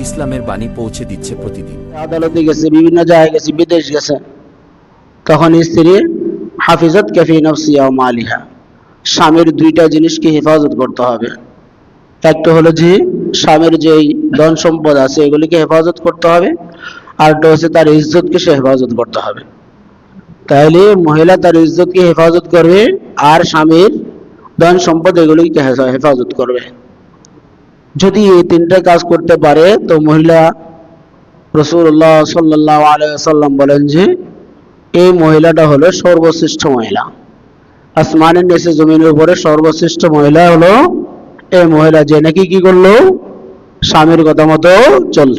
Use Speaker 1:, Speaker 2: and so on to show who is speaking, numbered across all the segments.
Speaker 1: ইসলামের বাণী পৌঁছে দিচ্ছে প্রতিদিন।
Speaker 2: আদালতে গেছে, বিভিন্ন জায়গায় গেছে, বিদেশ গেছে। তখন স্ত্রী হাফিজত কেফি নফসিয়া ও মালিহা। স্বামীর দুইটা জিনিসকে হেফাজত করতে হবে। একটা হলো যে, স্বামীর যেই ধন সম্পদ আছে, এগুলিকে হেফাজত করতে হবে। আরটা হচ্ছে তার ইজ্জতকে সে হেফাজত করতে হবে। তাহলে মহিলা তার ইজ্জতকে হেফাজত করবে আর স্বামীর ধন সম্পদ এগুলিকে হেফাজত করবে। যদি এই তিনটা কাজ করতে পারে, তো মহিলা রসুল্লাহ সাল্লাহ আলাইসাল্লাম বলেন যে, এই মহিলাটা হলো সর্বশ্রেষ্ঠ মহিলা। আসমানের নিচে জমিনের উপরে সর্বশ্রেষ্ঠ মহিলা হলো এই মহিলা যে নাকি কি করল? স্বামীর কথা মতো চল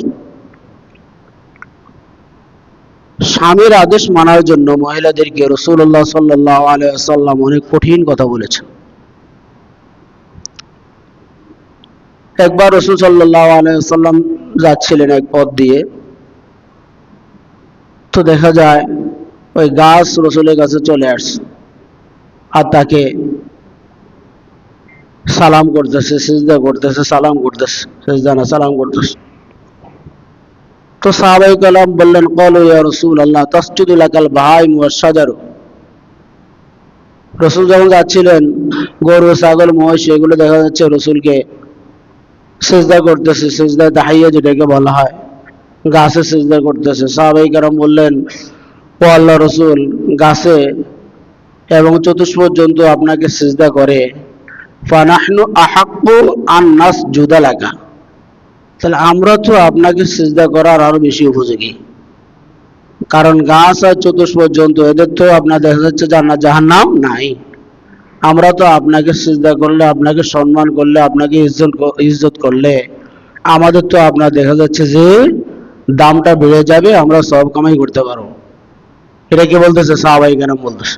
Speaker 2: স্বামীর আদেশ মানার জন্য মহিলাদেরকে রসুল্লাহ সাল্লাহ আলাইসাল্লাম অনেক কঠিন কথা বলেছেন। একবার রসুল আলাইসাল্লাম যাচ্ছিলেন এক পথ দিয়ে। তো দেখা যায়, ওই গাছ রসুলের কাছে চলে আসছে আর তাকে সালাম করতেছে, সিজদা করতেছে, সালাম করতেছে, সিজদা না, সালাম করতেছে। তো সাহাবাই কালাম বললেন, কলো ইয়া রসুল আল্লাহ তসজুদুল আকাল ভাই মুয়াশাজারু রসুল যখন যাচ্ছিলেন, গরু, ছাগল, মহিষ, এগুলো দেখা যাচ্ছে রসুলকে সেজদা করতেছে, সেজদা তাহাইয়া যেটাকে বলা হয়। গাছে সেজদা করতেছে। সাহাবাই কারাম বললেন, ও আল্লাহ রসুল, গাছে এবং চতুষ্প জন্তু আপনাকে সেজদা করে। ফানাহনু আহাক্কু আন নাস জুদা লাগা তাহলে আমরা তো আপনাকে সেজদা করার আরও বেশি উপযোগী। কারণ গাছ আর চতুষ্প জন্তু এদের তো আপনার দেখা যাচ্ছে জান্নাত, জাহান্নাম নাই। আমরা তো আপনাকে সিজদা করলে, আপনাকে সম্মান করলে, আপনাকে ইজ্জত ইজ্জত করলে, আমাদের তো আপনার দেখা যাচ্ছে যে দামটা বেড়ে যাবে, আমরা সব কামাই করতে পারব। এটা কি বলতেছে? সাহাবাই কেন বলতেছে।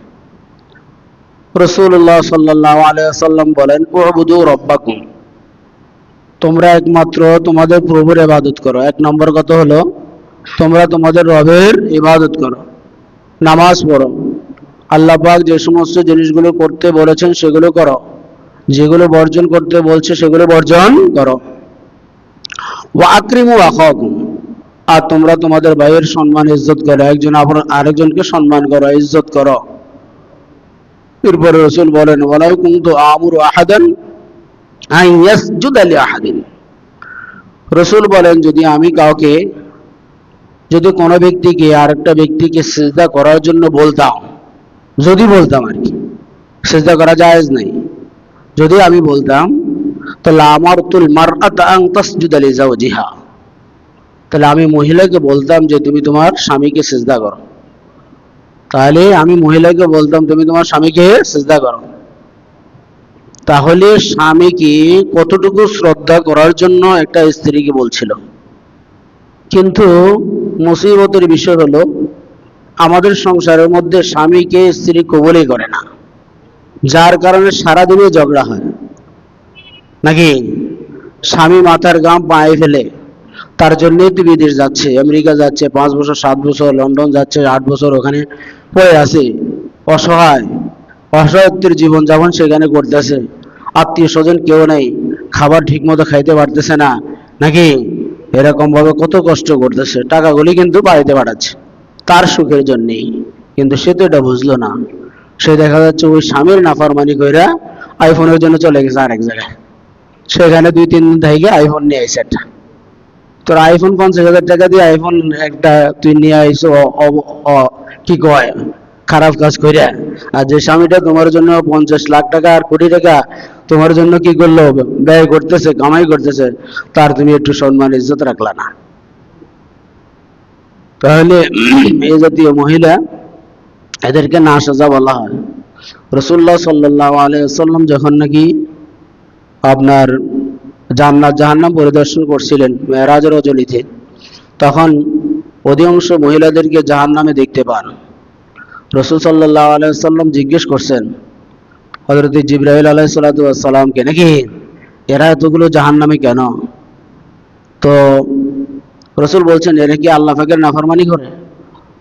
Speaker 2: রসুল্লাহ সাল্লাহ আলাইসাল্লাম বলেন ওবুদু রব্বাকুম। তোমরা একমাত্র তোমাদের প্রভুর ইবাদত করো। এক নম্বর কথা হলো, তোমরা তোমাদের রবের ইবাদত করো। নামাজ পড়ো। আল্লাহ পাক যে সমস্ত জিনিসগুলো করতে বলেছেন সেগুলো করো। যেগুলো বর্জন করতে বলছে সেগুলো বর্জন করো। ওয়া আকরিমু আর তোমরা তোমাদের ভাইয়ের সম্মান, ইজ্জত করো। একজন আপনার আরেকজনকে সম্মান করো, ইজ্জত করো। এরপরে রসুল বলেন, ওয়ালাউ কুনতু আমুরু আহাদান আহাদিন রসুল বলেন, যদি আমি কাউকে, যদি কোনো ব্যক্তিকে, আরেকটা ব্যক্তিকে সিজদা করার জন্য বলতাম যদি বলতাম আর কি। সেজদা করা জায়েজ নাই। যদি আমি বলতাম, তাহলে আমার তুল মারআত আন তাসজুদা লি যাওজিহা। তাহলে আমি মহিলাকে বলতাম যে, তুমি তোমার স্বামীকে সেজদা করো। তাহলে আমি মহিলাকে বলতাম, তুমি তোমার স্বামীকে সেজদা করো। তাহলে স্বামীকে কতটুকু শ্রদ্ধা করার জন্য একটা স্ত্রীকে বলছিল। কিন্তু মুসিবতের বিষয় হলো আমাদের সংসারের মধ্যে স্বামীকে স্ত্রী কবলই করে না। যার কারণে সারাদিনে ঝগড়া হয়। নাকি? স্বামী মাথার গাম পায়ে ফেলে। তার জন্যই তো বিদেশ যাচ্ছে, আমেরিকা যাচ্ছে, পাঁচ বছর, সাত বছর, লন্ডন যাচ্ছে, আট বছর ওখানে পড়ে আছে। অসহায়, অসহায়ত্বের জীবন যাপন সেখানে করতেছে। আত্মীয় স্বজন কেউ নেই, খাবার ঠিক মতো খাইতে পারতেছে না। নাকি? এরকম ভাবে কত কষ্ট করতেছে। টাকাগুলি কিন্তু বাড়িতে পাঠাচ্ছে। তার সুখের জন্যেই। কিন্তু সে তো এটা বুঝলো না। সে দেখা যাচ্ছে ওই স্বামীর নাফারমানি কইরা আইফোনের জন্য চলে গেছে আরেক জায়গায়। সেখানে দুই, তিন দিন থেকে আইফোন নিয়ে আইসে একটা। তোর আইফোন পঞ্চাশ হাজার টাকা দিয়ে আইফোন একটা তুই নিয়ে আইসো কি কয়? খারাপ কাজ কইরা। আর যে স্বামীটা তোমার জন্য পঞ্চাশ লাখ টাকা আর কোটি টাকা তোমার জন্য কি করল? ব্যয় করতেছে, কামাই করতেছে, তার তুমি একটু সম্মান, ইজ্জত রাখলা না। তাহলে এই জাতীয় মহিলা এদেরকে না সাজা বলা হয়। রসুল্লাহ সাল্লাহ আলাইসাল্লাম যখন নাকি আপনার জান্নাত, জাহান্নাম পরিদর্শন করছিলেন মেয়েরাজ রজনীতে, তখন অধিকাংশ মহিলাদেরকে জাহান্নামে দেখতে পান। রসুল সাল্লাহ আলাইসাল্লাম জিজ্ঞেস করছেন হজরত জিব্রাহিল আলাইসাল্লামকে নাকি এরা এতগুলো জাহান্নামে কেন? তো রসুল বলছেন, এরা কি আল্লাহ ফাঁকের নাফরমানি করে?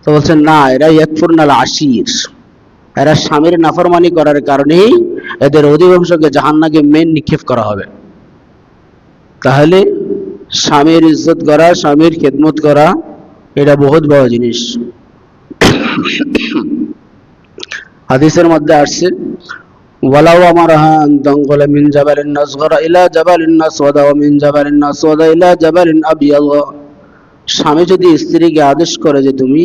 Speaker 2: তো বলছেন, না, এরা ইয়াকফুরনাল আশির। এরা স্বামীর নাফরমানি করার কারণেই এদের অধিকাংশকে জাহান্নাকে মেন নিক্ষেপ করা হবে। তাহলে স্বামীর ইজ্জত করা, স্বামীর খেদমত করা, এটা বহুত বড় জিনিস। হাদিসের মধ্যে আসছে, ওয়ালাউ আমারাহা আন তানকুলা মিন জাবালিন নাসগরা ইলা জাবালিন নাসওয়াদা ওয়া মিন জাবালিন নাসওয়াদা ইলা জাবালিন আবিয়াদ স্বামী যদি স্ত্রীকে আদেশ করে যে তুমি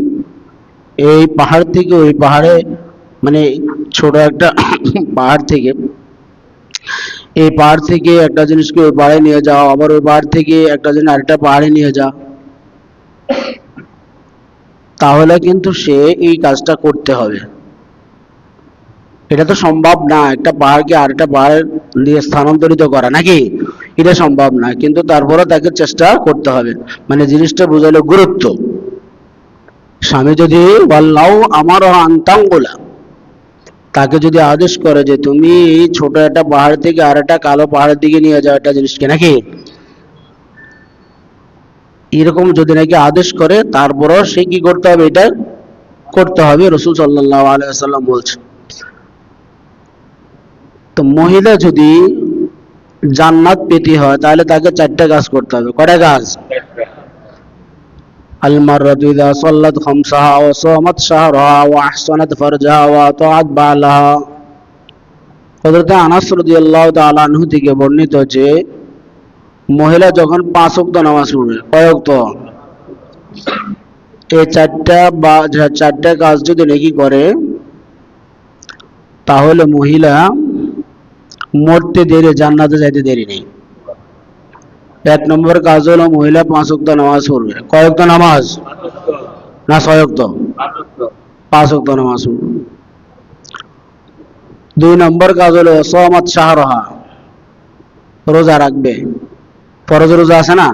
Speaker 2: এই পাহাড় থেকে, ওই পাহাড়ে মানে ছোট একটা পাহাড় থেকে, এই পাহাড় থেকে একটা জিনিসকে ওই পাহাড়ে নিয়ে যাও, আবার ওই পাহাড় থেকে একটা জিনিস আরেকটা পাহাড়ে নিয়ে যাও, তাহলে কিন্তু সে এই কাজটা করতে হবে। এটা তো সম্ভব না, একটা পাহাড়কে আরেকটা পাহাড় দিয়ে স্থানান্তরিত করা, নাকি? এটা সম্ভব না, কিন্তু তারপরে তাকে চেষ্টা করতে হবে। মানে জিনিসটা বোঝালো গুরুত্ব। স্বামী যদি বললাও আমার আন্তাঙ্গুলা তাকে যদি আদেশ করে যে, তুমি ছোট একটা পাহাড় থেকে আর একটা কালো পাহাড়ের দিকে নিয়ে যাও একটা জিনিসকে নাকি? এরকম যদি নাকি আদেশ করে, তারপরও সে কি করতে হবে? এটা করতে হবে, রসুল সাল্লাহ আলাইসাল্লাম বলছে তো মহিলা যদি জান্নাত পেতে হয় তাহলে তাকে চারটা কাজ করতে হবে কয়টা কাজ المرأة إذا صلت خمسها وصامت شهرها وأحسنت فرجها وأطاعت بعلها হযরত আনাস রাদিয়াল্লাহু তাআলা আনহু থেকে বর্ণিত যে মহিলা যখন পাঁচ ওয়াক্ত নামাজ পড়বে কয় ওয়াক্ত এই চারটা বা যা- চারটা কাজ যদি নাকি করে তাহলে মহিলা মরতে দেরি, জান্নাতে যাইতে দেরি নেই। এক নম্বর কাজ হলো মহিলা পাঁচ ওয়াক্ত নামাজ পড়বে। কয় ওয়াক্ত নামাজ? না, ছয় ওয়াক্ত। পাঁচ ওয়াক্ত নামাজ দুই নম্বর কাজ হলো সহমত শাহরহা। রোজা রাখবে। ফরজ রোজা আছে না?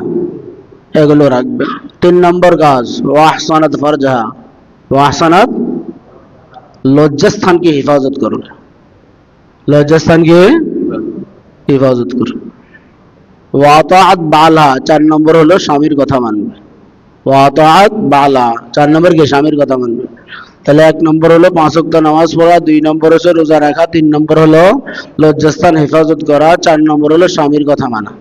Speaker 2: এগুলো রাখবে। তিন নম্বর কাজ ওয়াহসানাত ফরজাহা। ওয়াহসানাত লজ্জাস্থানকে হেফাজত করবে। লজ্জাস্থানকে হেফাজত করবে ওয়াতাআত বালা, চার নম্বর হলো স্বামীর কথা মানবে। ওয়াতাআত বালা, চার নম্বর কি? স্বামীর কথা মানবে। তাহলে এক নম্বর হলো পাঁচ ওয়াক্ত নামাজ পড়া, দুই নম্বর হচ্ছে রোজা রাখা, তিন নম্বর হলো লজ্জাস্থান হেফাজত করা, চার নম্বর হলো স্বামীর কথা মানা।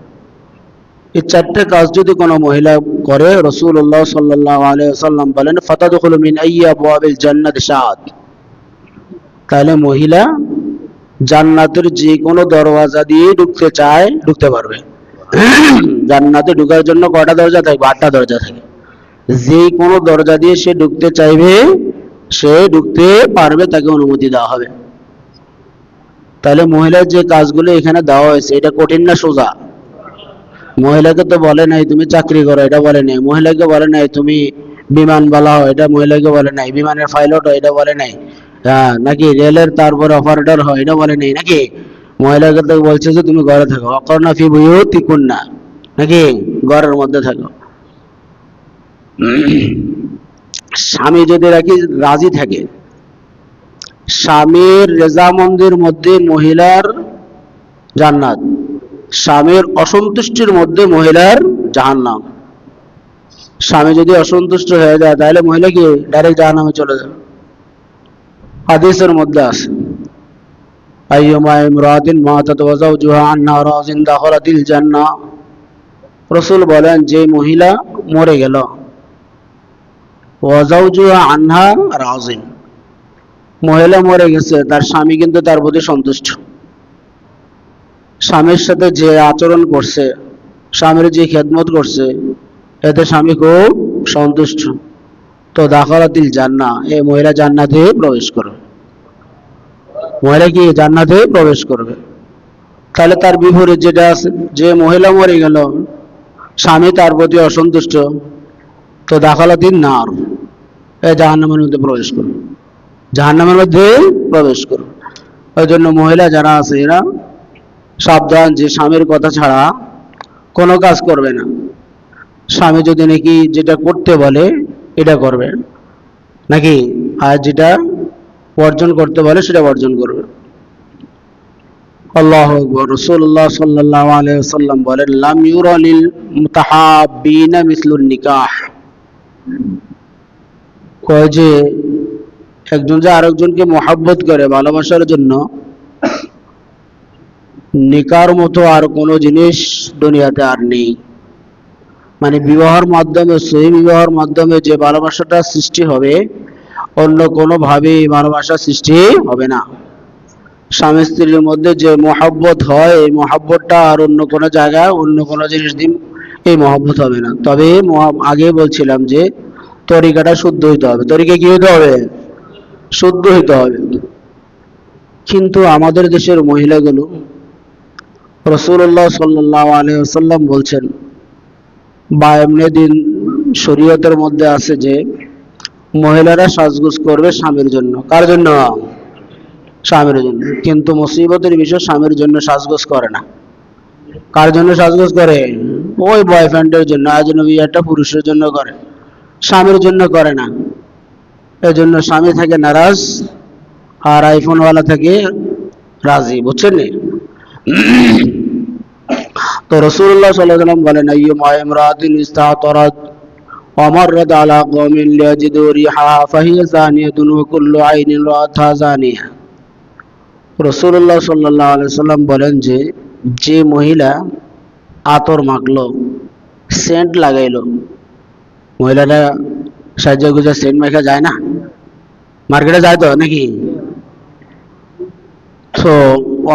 Speaker 2: এই চারটে কাজ যদি কোনো মহিলা করে রসুল্লাহ সাল্লাহ আলাইসাল্লাম বলেন ফতাদুল মিন আইয়া আবওয়াবিল জান্নাত শাহাদ তাহলে মহিলা জান্নাতের যে কোনো দরওয়াজা দিয়ে ঢুকতে চায়, ঢুকতে পারবে। জান্নাতে ঢুকার জন্য কয়টা দরজা থাকবে? আটটা দরজা থাকে। যে কোনো দরজা দিয়ে সে ঢুকতে চাইবে, সে ঢুকতে পারবে, তাকে অনুমতি দেওয়া হবে। তাহলে মহিলার যে কাজগুলো এখানে দেওয়া হয়েছে, এটা কঠিন না সোজা? মহিলাকে তো বলে নাই, তুমি চাকরি করো, এটা বলে নাই। মহিলাকে বলে নাই, তুমি বিমান বালা হও, এটা মহিলাকে বলে নাই। বিমানের পাইলট হও, এটা বলে নাই। হ্যাঁ নাকি রেলের তারপরে অপারেটর হয়, এটা বলে নাই, নাকি? মহিলাকে তো বলছে যে তুমি ঘরে থাকো। অকর্ণা ফি বুয়ুতি কুন্না। নাকি? ঘরের মধ্যে থাকো। স্বামী যদি রাখি, রাজি থাকে। স্বামীর রেজামন্দির মধ্যে মহিলার জান্নাত। স্বামীর অসন্তুষ্টির মধ্যে মহিলার জাহান্নাম। স্বামী যদি অসন্তুষ্ট হয়ে যায়, তাহলে মহিলা কি? ডাইরেক্ট জাহান্নামে চলে যাবে। হাদিসের মধ্যে আছে। আইয়ুমা বলেন, যে মহিলা মরে গেল মহিলা মরে গেছে, তার স্বামী কিন্তু তার প্রতি সন্তুষ্ট। স্বামীর সাথে যে আচরণ করছে, স্বামীর যে খেদমত করছে, এতে স্বামী খুব সন্তুষ্ট। তো দাখালাতিল জান্না এ মহিলা জান্নাতে প্রবেশ করবে। মহিলা কি জান্নাতে প্রবেশ করবে? তাহলে তার বিপরীত যেটা আছে, যে মহিলা মরে গেল, স্বামী তার প্রতি অসন্তুষ্ট, তো দাখালাতিল নার। এই জাহান্নামের মধ্যে প্রবেশ করবে। জাহান্নামের মধ্যে প্রবেশ করবে। ওই জন্য মহিলা যারা আছে, এরা সাবধান যে স্বামীর কথা ছাড়া কোনো কাজ করবে না। স্বামী যদি নাকি যেটা করতে বলে এটা করবে। নাকি আর যেটা বর্জন করতে বলে সেটা বর্জন করবে। আল্লাহ রসুল্লাহ সাল্লাহ আলাইসাল্লাম লাম মুতাহাবিনা নিকাহ। কয় যে, একজন যে আরেকজনকে মহাব্বত করে ভালোবাসার জন্য, নিকার মতো আর কোনো জিনিস দুনিয়াতে আর নেই। মানে বিবাহের মাধ্যমে সেই বিবাহের মাধ্যমে যে ভালোবাসাটা সৃষ্টি হবে, অন্য কোনোভাবে ভালোবাসা সৃষ্টি হবে না। স্বামী স্ত্রীর মধ্যে যে মহাব্বত হয়, এই মহাব্বতটা আর অন্য কোনো জায়গায়, অন্য কোনো জিনিস দিন এই মহব্বত হবে না। তবে আগে বলছিলাম যে তরিকাটা শুদ্ধ হইতে হবে। তরিকা কি হইতে হবে? শুদ্ধ হইতে হবে। কিন্তু আমাদের দেশের মহিলাগুলো, রসুল্লাহ সাল্লাহ আলহাম বলছেন বা এমনি দিন শরীয়তের মধ্যে আছে যে মহিলারা সাজগুজ করবে স্বামীর জন্য। কার জন্য? স্বামীর জন্য। কিন্তু মুসিবতের বিষয় স্বামীর জন্য সাজগোজ করে না। কার জন্য সাজগোজ করে? ওই বয়ফ্রেন্ডের জন্য, আজনবী একটা পুরুষের জন্য করে। স্বামীর জন্য করে না। এই জন্য স্বামী থাকে নারাজ, আর আইফোনওয়ালা থাকে রাজি, বুঝছেন? তো রসুল্লাহ সাল্লাম বলেন আইয়ুমা ইমরাতিন ইস্তাতরাত ومرت على قوم ليجدوا ريحها فهي زانية وكل عين رأتها زانية রসুল্লাহ সাল্লাহ সাল্লাম বলেন যে যে মহিলা আতর মাখলো সেন্ট লাগাইলো মহিলারা সাহায্য গুজা সেন্ট মেখা যায় না মার্কেটে যায় তো নাকি তো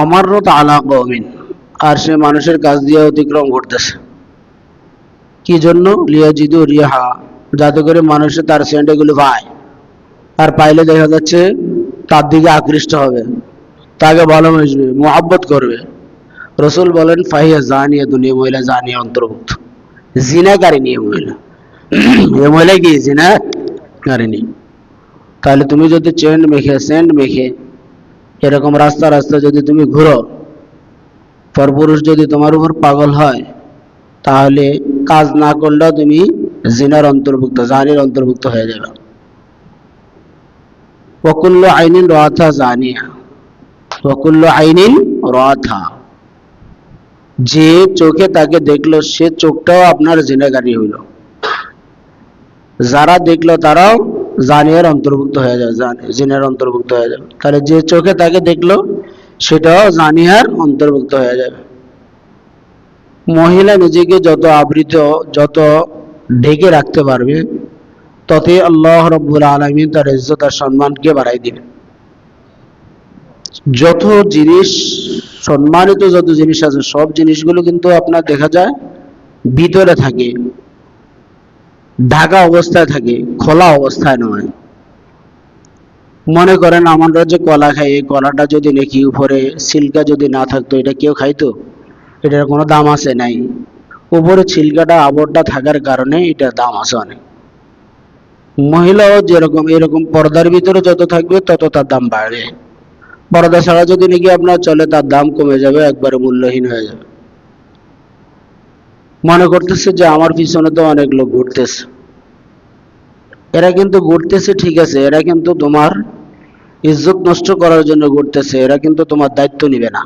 Speaker 2: অমারত আলা কৌমিন আর সে মানুষের কাছ দিয়ে অতিক্রম করতেছে। কি জন্য? লিয়াজিদু রিহা যাতে করে মানুষে তার সেন্ট এগুলো পায়। আর পাইলে দেখা যাচ্ছে তার দিকে আকৃষ্ট হবে। তাকে ভালো ভালোবাসবে, মোহাব্বত করবে। রসুল বলেন, ফাহিয়া জানিয়া দুনিয়া মহিলা জানিয়া অন্তর্ভুক্ত। জিনাকারিনী এ মহিলা। এ মহিলা কি? জিনাকারিনী তাহলে তুমি যদি চেন্ট মেখে, সেন্ট মেখে, এরকম রাস্তা রাস্তা যদি তুমি ঘুরো পরপুরুষ যদি তোমার উপর পাগল হয়, তাহলে কাজ না করলেও তুমি জিনার অন্তর্ভুক্ত, জানির অন্তর্ভুক্ত হয়ে যাবে। ওকুল্ল আইনিন রাথা জানিয়া ওকুল্ল আইনিন রাথা যে চোখে তাকে দেখল, সে চোখটাও আপনার জিনাগারি হইল। যারা দেখল, তারাও জানিয়ার অন্তর্ভুক্ত হয়ে যাবে, জানি- জিনের অন্তর্ভুক্ত হয়ে যাবে। তাহলে যে চোখে তাকে দেখল সেটাও জানিয়ার অন্তর্ভুক্ত হয়ে যাবে। মহিলা নিজেকে যত আবৃত, যত ঢেকে রাখতে পারবে, ততই আল্লাহ রব্বুল আলমিন তার ইজ্জত আর সম্মানকে বাড়াই দিবে। যত জিনিস, সম্মানিত যত জিনিস আছে, সব জিনিসগুলো কিন্তু আপনার দেখা যায় ভিতরে থাকে, ঢাকা অবস্থায় থাকে, খোলা অবস্থায় নয়। মনে করেন আমরা যে কলা খাই, এই কলাটা যদি নাকি উপরে সিল্কা যদি না থাকতো, এটা কেউ খাইতো? এটার কোনো দাম আছে নাই। উপরে ছিলকাটা আবরটা থাকার কারণে এটার দাম আছে অনেক। মহিলাও যেরকম, এরকম পর্দার ভিতরে যত থাকবে, তত তার দাম বাড়বে। পর্দা ছাড়া যদি নাকি আপনার চলে, তার দাম কমে যাবে, একবারে মূল্যহীন হয়ে যাবে। মনে করতেছে যে আমার পিছনে তো অনেক লোক ঘুরতেছে। এরা কিন্তু ঘুরতেছে, ঠিক আছে, এরা কিন্তু তোমার ইজ্জত নষ্ট করার জন্য ঘুরতেছে, এরা কিন্তু তোমার দায়িত্ব নিবে না।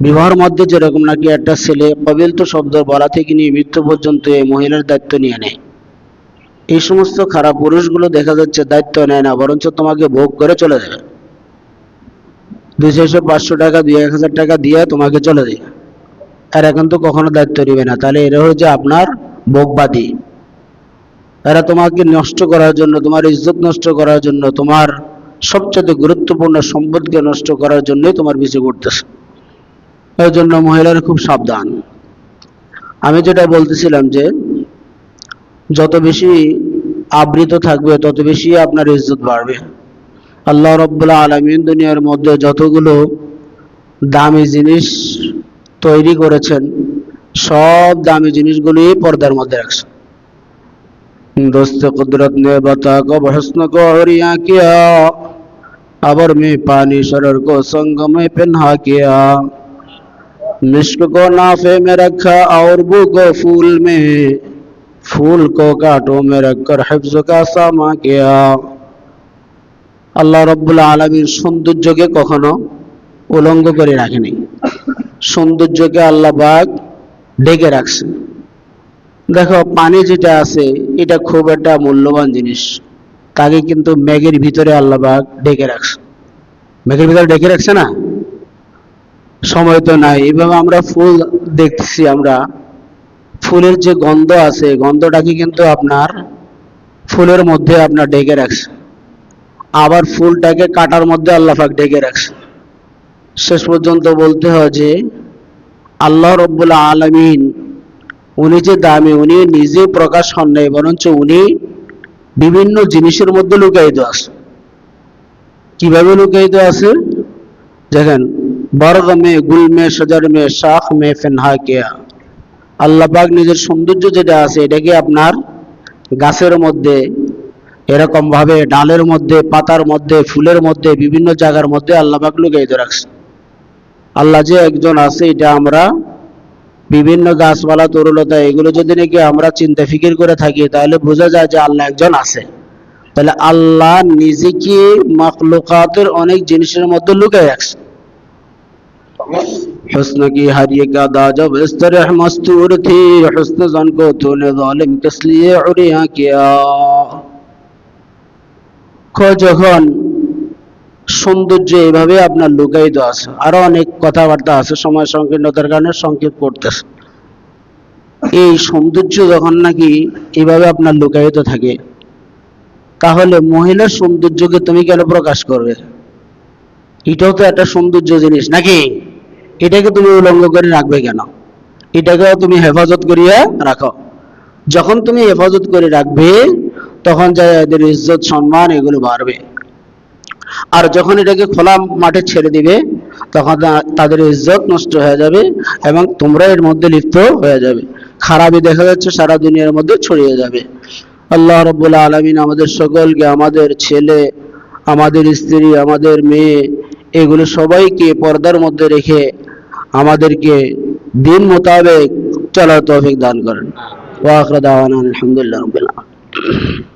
Speaker 2: বিবাহের মধ্যে যেরকম নাকি একটা ছেলে কবিল তো শব্দ বলা থেকে নিয়ে মৃত্যু পর্যন্ত এই মহিলার দায়িত্ব নিয়ে নেয়। এই সমস্ত খারাপ পুরুষগুলো দেখা যাচ্ছে দায়িত্ব নেয় না, বরঞ্চ তোমাকে ভোগ করে চলে যাবে। দুই চারশো পাঁচশো টাকা দুই এক হাজার টাকা দিয়ে তোমাকে চলে দেয়। এরা কিন্তু কখনো দায়িত্ব নেবে না। তাহলে এরা হচ্ছে আপনার ভোগবাদী। এরা তোমাকে নষ্ট করার জন্য, তোমার ইজ্জত নষ্ট করার জন্য, তোমার সবচেয়ে গুরুত্বপূর্ণ সম্পদকে নষ্ট করার জন্যই তোমার পিছু ঘুরতেছে এর জন্য মহিলারা খুব সাবধান। আমি যেটা বলতেছিলাম যে, যত বেশি আবৃত থাকবে, তত বেশি আপনার ইজ্জত বাড়বে। আল্লাহ রব্বুল্লাহ আলমিন দুনিয়ার মধ্যে যতগুলো দামি জিনিস তৈরি করেছেন, সব দামি জিনিসগুলি পর্দার মধ্যে রাখছেন। দোস্ত কুদরত নেবতা কো কিয়া अबर में पानी शरर को संग में पहना किया मिश्क को नाफे में रखा और बू को फूल में फूल को कांटों में रखकर हिफ्ज का सामा किया আল্লাহ রব্বুল আলমীর সৌন্দর্যকে কখনো উলঙ্গ করে রাখেনি সৌন্দর্যকে আল্লাহ বাগ ডেকে রাখছে দেখো পানি যেটা আছে এটা খুব একটা মূল্যবান জিনিস তাকে কিন্তু মেঘের ভিতরে আল্লাহবাগ ডেকে রাখছে। মেঘের ভিতরে ডেকে রাখছে না? সময় তো নাই। এভাবে আমরা ফুল দেখছি আমরা। ফুলের যে গন্ধ আছে, গন্ধটাকে কিন্তু আপনার ফুলের মধ্যে আপনার ডেকে রাখছে। আবার ফুলটাকে কাটার মধ্যে আল্লাহ পাক ডেকে রাখছে। শেষ পর্যন্ত বলতে হয় যে, আল্লাহ রব্বুল আলমিন উনি যে দামি, উনি নিজে প্রকাশ হন নাই, বরঞ্চ উনি বিভিন্ন জিনিসের মধ্যে লুকায়িত আছে। কীভাবে লুকায়িত আছে? দেখেন বর্গ মে, গুল মে, সজর মে, শাখ মে, ফেনহা কেয়া। আল্লাহ পাক নিজের সৌন্দর্য যেটা আছে, এটাকে আপনার গাছের মধ্যে এরকম ভাবে ডালের মধ্যে, পাতার মধ্যে, ফুলের মধ্যে, বিভিন্ন জায়গার মধ্যে আল্লাহ পাক লুকায়িত রাখছে আল্লাহ যে একজন আছে, এটা আমরা বিভিন্ন গাছপালা তরুলতা এগুলো যদি নাকি আমরা চিন্তা, ফিকির করে থাকি, তাহলে বোঝা যায় যে আল্লাহ একজন আছে। তাহলে আল্লাহ নিজেকে মাকলুকাতের অনেক জিনিসের মধ্যে লুকিয়ে রাখছে। حسن کی ہر یہ کا دا جب اس طرح مستور تھی حسن زن کو تو نے ظالم সৌন্দর্য এভাবে আপনার লুকায়িত আছে। আরও অনেক কথাবার্তা আছে, সময় সংকীর্ণতার কারণে সংক্ষেপ করতেছে। এই সৌন্দর্য যখন নাকি এভাবে আপনার লুকায়িত থাকে, তাহলে মহিলার সৌন্দর্যকে তুমি কেন প্রকাশ করবে? এটাও তো একটা সৌন্দর্য জিনিস নাকি? এটাকে তুমি উলঙ্গ করে রাখবে কেন? এটাকেও তুমি হেফাজত করিয়া রাখো। যখন তুমি হেফাজত করে রাখবে, তখন যা এদের ইজ্জত, সম্মান, এগুলো বাড়বে। আর যখন এটাকে খোলা মাঠে ছেড়ে দিবে, তখন তাদের ইজ্জত নষ্ট হয়ে যাবে এবং তোমরা এর মধ্যে লিপ্ত হয়ে যাবে। খারাপই দেখা যাচ্ছে, সারা দুনিয়ার মধ্যে ছড়িয়ে যাবে। আল্লাহ রব্বুল আলমিন আমাদের সকলকে, আমাদের ছেলে, আমাদের স্ত্রী, আমাদের মেয়ে, এগুলো সবাইকে পর্দার মধ্যে রেখে আমাদেরকে দিন মোতাবেক চলার তৌফিক দান করেন। ওয়াখর দাওয়ানা আলহামদুলিল্লাহ রবিল আলমিন।